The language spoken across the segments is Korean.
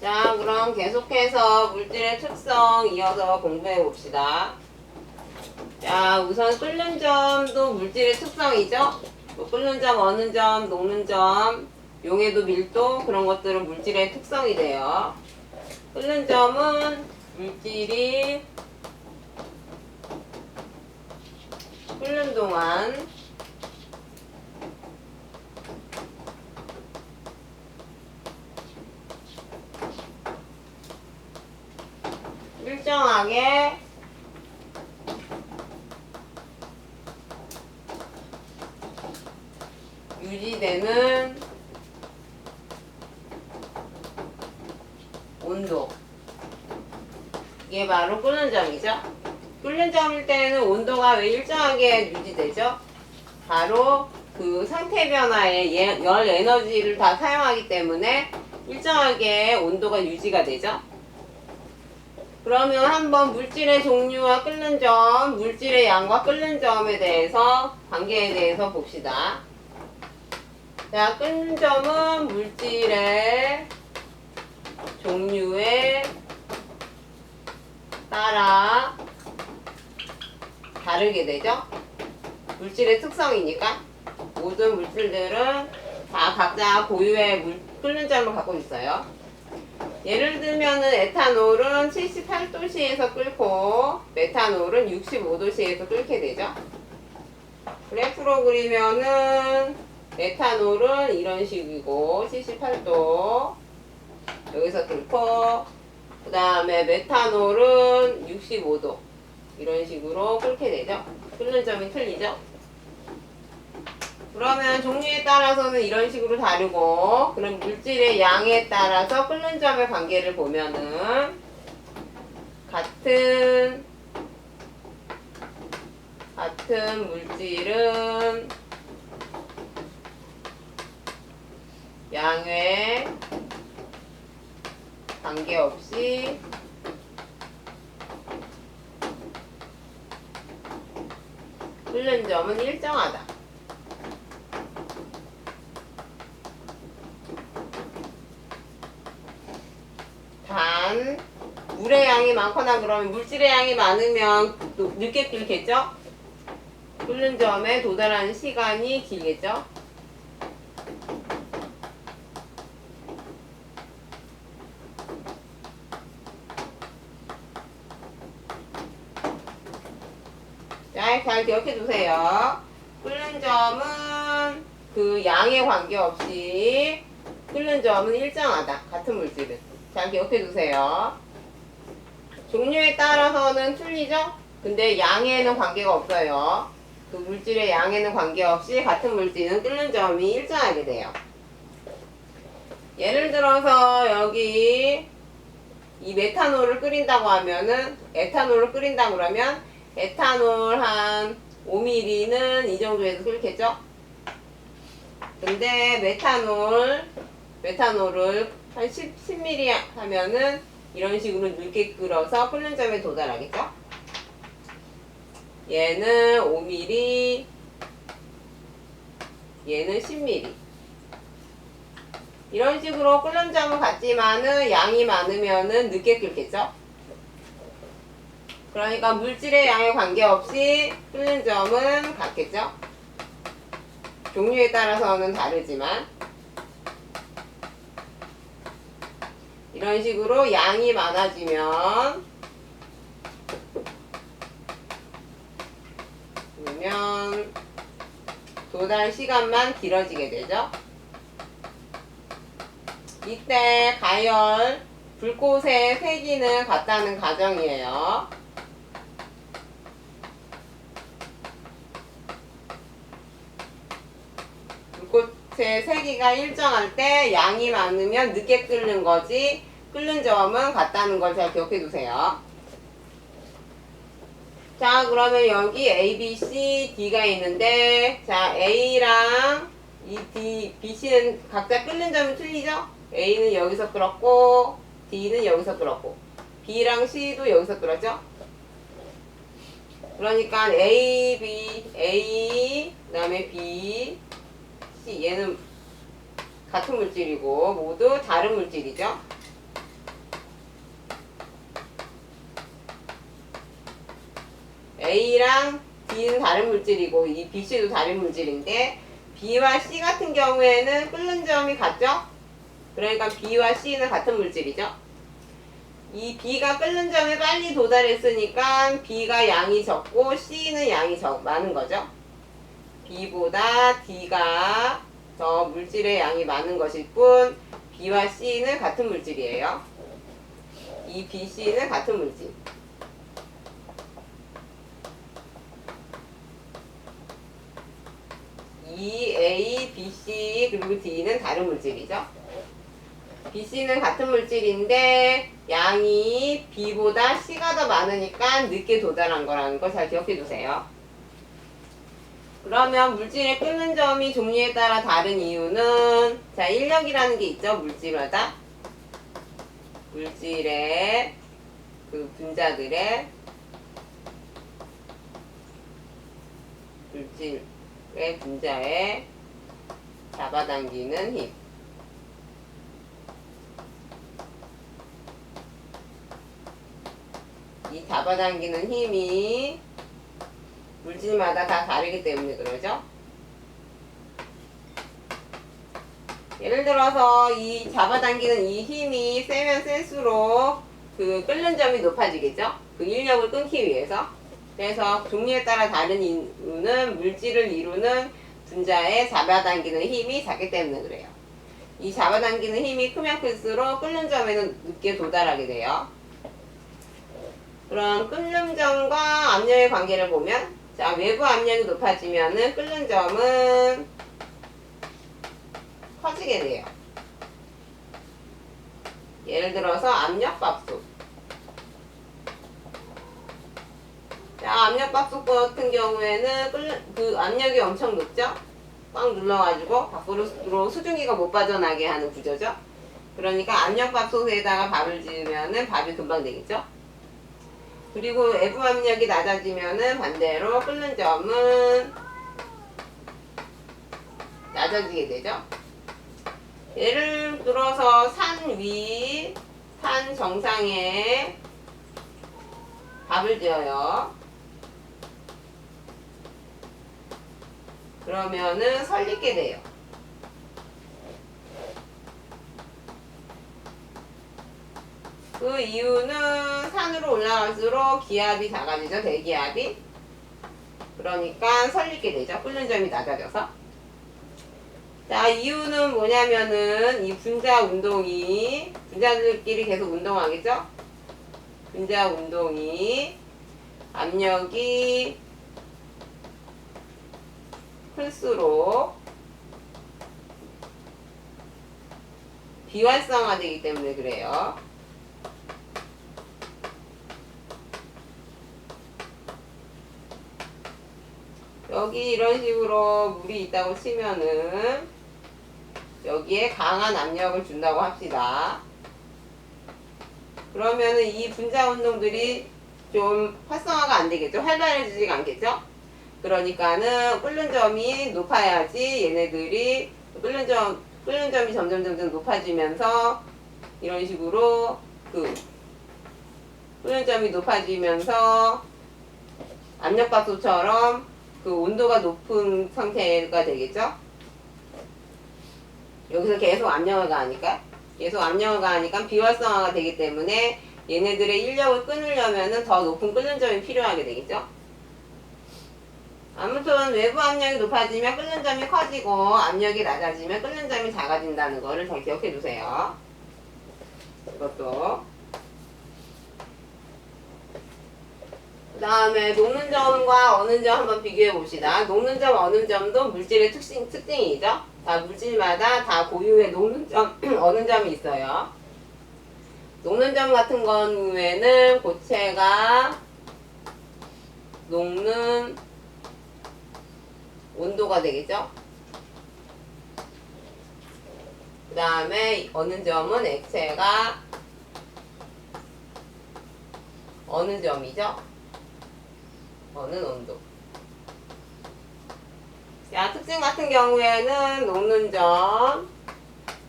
자, 그럼 계속해서 물질의 특성 이어서 공부해 봅시다. 자, 우선 끓는 점도 물질의 특성이죠. 뭐 끓는 점, 어는 점, 녹는 점, 용해도 밀도 그런 것들은 물질의 특성이 돼요. 끓는 점은 물질이 끓는 동안 일정하게 유지되는 온도. 이게 바로 끓는 점이죠? 끓는 점일 때는 온도가 왜 일정하게 유지되죠? 바로 그 상태 변화에 예- 열 에너지를 다 사용하기 때문에 일정하게 온도가 유지가 되죠 그러면 한번 물질의 종류와 끓는 점, 물질의 양과 끓는 점에 대해서 관계에 대해서 봅시다. 자, 끓는 점은 물질의 종류에 따라 다르게 되죠. 물질의 특성이니까 모든 물질들은 다 각자 고유의 물, 끓는 점을 갖고 있어요. 예를 들면은 에탄올은 78도씨에서 끓고 메탄올은 65도씨에서 끓게 되죠. 그래프로 그리면은 에탄올은 이런 식이고 78도 여기서 끓고 그 다음에 메탄올은 65도 이런 식으로 끓게 되죠. 끓는 점이 틀리죠. 그러면 종류에 따라서는 이런 식으로 다르고 그럼 물질의 양에 따라서 끓는 점의 관계를 보면은 같은 같은 물질은 양에 관계없이 끓는 점은 일정하다. 물의 양이 많거나 그러면 물질의 양이 많으면 또 늦게 끓겠죠? 끓는 점에 도달하는 시간이 길겠죠? 자, 잘 기억해 두세요. 끓는 점은 그 양에 관계없이 끓는 점은 일정하다. 같은 물질은. 잘 기억해 두세요. 종류에 따라서는 틀리죠? 근데 양에는 관계가 없어요. 그 물질의 양에는 관계없이 같은 물질은 끓는 점이 일정하게 돼요. 예를 들어서 여기 이 메탄올을 끓인다고 하면은 에탄올을 끓인다고 그러면 에탄올 한 5ml는 이 정도에서 끓겠죠? 근데 메탄올 메탄올을 한 10, 10ml 하면은 이런 식으로 묽게 끓어서 끓는 점에 도달하겠죠? 얘는 5ml, 얘는 10ml. 이런 식으로 끓는 점은 같지만은 양이 많으면은 늦게 끓겠죠? 그러니까 물질의 양에 관계없이 끓는 점은 같겠죠? 종류에 따라서는 다르지만 이런 식으로 양이 많아지면 그러면 도달 시간만 길어지게 되죠. 이때 가열 불꽃의 세기는 같다는 가정이에요. 불꽃의 세기가 일정할 때 양이 많으면 늦게 끓는 거지 끓는 점은 같다는 걸 잘 기억해 두세요. 자, 그러면 여기 A, B, C, D가 있는데, 자, A랑 이 D, B, C는 각자 끓는 점이 틀리죠? A는 여기서 끓었고, D는 여기서 끓었고, B랑 C도 여기서 끓었죠? 그러니까 A, B, A, 그 다음에 B, C, 얘는 같은 물질이고, 모두 다른 물질이죠? A랑 B는 다른 물질이고 이 BC도 다른 물질인데 B와 C 같은 경우에는 끓는 점이 같죠? 그러니까 B와 C는 같은 물질이죠. 이 B가 끓는 점에 빨리 도달했으니까 B가 양이 적고 C는 양이 적, 많은 거죠. B보다 D가 더 물질의 양이 많은 것일 뿐 B와 C는 같은 물질이에요. 이 B, C는 같은 물질. 이 A, B, C 그리고 D는 다른 물질이죠. B, C는 같은 물질인데 양이 B보다 C가 더 많으니까 늦게 도달한 거라는 거잘 기억해 두세요. 그러면 물질의 끓는 점이 종류에 따라 다른 이유는 자 인력이라는 게 있죠 물질마다 물질의 그 분자들의 물질 의 분자에 잡아당기는 힘 이 잡아당기는 힘이 물질마다 다 다르기 때문에 그러죠. 예를 들어서 이 잡아당기는 이 힘이 세면 센수록 그 끓는 점이 높아지겠죠. 그 인력을 끊기 위해서. 그래서 종류에 따라 다른 이유는 물질을 이루는 분자에 잡아당기는 힘이 작기 때문에 그래요. 이 잡아당기는 힘이 크면 클수록 끓는 점에는 늦게 도달하게 돼요. 그럼 끓는 점과 압력의 관계를 보면 자 외부 압력이 높아지면은 끓는 점은 커지게 돼요. 예를 들어서 압력밥솥. 압력 밥솥 같은 경우에는 그 압력이 엄청 높죠. 꽉 눌러가지고 밖으로 수증기가 못 빠져나게 하는 구조죠. 그러니까 압력 밥솥에다가 밥을 지으면은 밥이 금방 되겠죠. 그리고 외부 압력이 낮아지면은 반대로 끓는 점은 낮아지게 되죠. 예를 들어서 산 위, 산 정상에 밥을 지어요. 그러면은 설리게 돼요. 그 이유는 산으로 올라갈수록 기압이 작아지죠, 대기압이. 그러니까 설리게 되죠, 끓는 점이 낮아져서. 자, 이유는 뭐냐면은 이 분자 운동이, 분자들끼리 계속 운동하겠죠? 분자 운동이 압력이 클수록 비활성화되기 때문에 그래요. 여기 이런 식으로 물이 있다고 치면은 여기에 강한 압력을 준다고 합시다. 그러면은 이 분자 운동들이 좀 활성화가 안 되겠죠? 활발해지지가 않겠죠? 그러니까는 끓는 점이 높아야지 얘네들이 끓는 점 끓는 점이 점점 점점 높아지면서 이런 식으로 그 끓는 점이 높아지면서 압력밥솥처럼 그 온도가 높은 상태가 되겠죠? 여기서 계속 압력을 가하니까 계속 압력을 가하니까 비활성화가 되기 때문에 얘네들의 인력을 끊으려면은 더 높은 끓는 점이 필요하게 되겠죠? 아무튼 외부 압력이 높아지면 끓는 점이 커지고 압력이 낮아지면 끓는 점이 작아진다는 거를 잘 기억해 두세요. 이것도. 그 다음에 녹는 점과 어는 점 한번 비교해 봅시다. 녹는 점, 어는 점도 물질의 특징, 특징이죠. 다 물질마다 다 고유의 녹는 점, 어는 점이 있어요. 녹는 점 같은 경우에는 고체가 녹는 온도가 되겠죠. 그 다음에 어는 점은 액체가 어느 점이죠? 어느 온도. 자, 특징 같은 경우에는 녹는 점,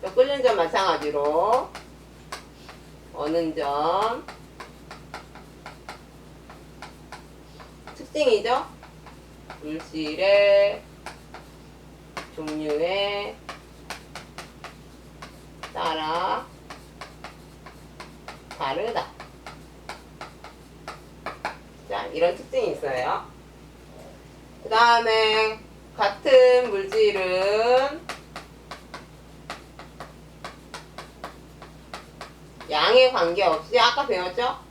또 끓는 점 마찬가지로 어는 점. 특징이죠. 물질의 종류에 따라 다르다. 자, 이런 특징이 있어요. 그 다음에 같은 물질은 양에 관계없이 아까 배웠죠?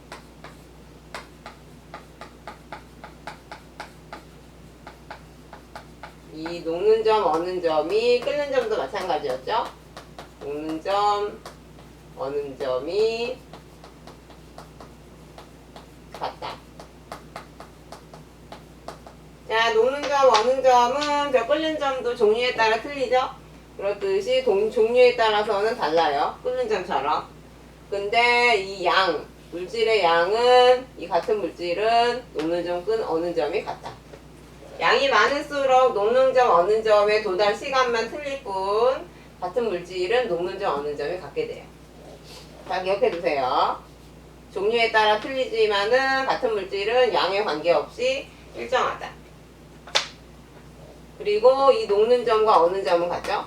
이 녹는 점, 어는 점이 끓는 점도 마찬가지였죠? 녹는 점, 어는 점이 같다. 자, 녹는 점, 어는 점은 저 끓는 점도 종류에 따라 틀리죠? 그렇듯이 동, 종류에 따라서는 달라요. 끓는 점처럼. 근데 이 양, 물질의 양은, 이 같은 물질은 녹는 점, 끈, 어는 점이 같다. 양이 많을수록 녹는 점, 어는 점의 도달 시간만 틀릴 뿐, 같은 물질은 녹는 점, 어는 점이 같게 돼요. 자, 기억해 두세요. 종류에 따라 틀리지만은 같은 물질은 양에 관계없이 일정하다. 그리고 이 녹는 점과 어는 점은 같죠?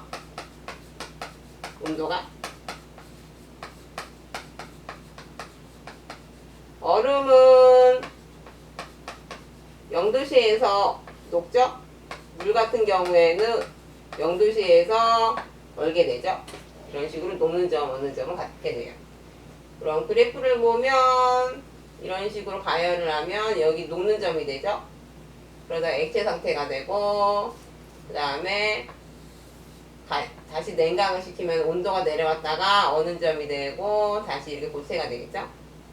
온도가 얼음은 0도씨에서 녹죠? 물 같은 경우에는 0도씨에서 얼게 되죠? 이런 식으로 녹는 점, 어는 점은 같게 돼요. 그럼 그래프를 보면 이런 식으로 가열을 하면 여기 녹는 점이 되죠? 그러다 액체 상태가 되고 그 다음에 다시 냉각을 시키면 온도가 내려왔다가 어는 점이 되고 다시 이렇게 고체가 되겠죠?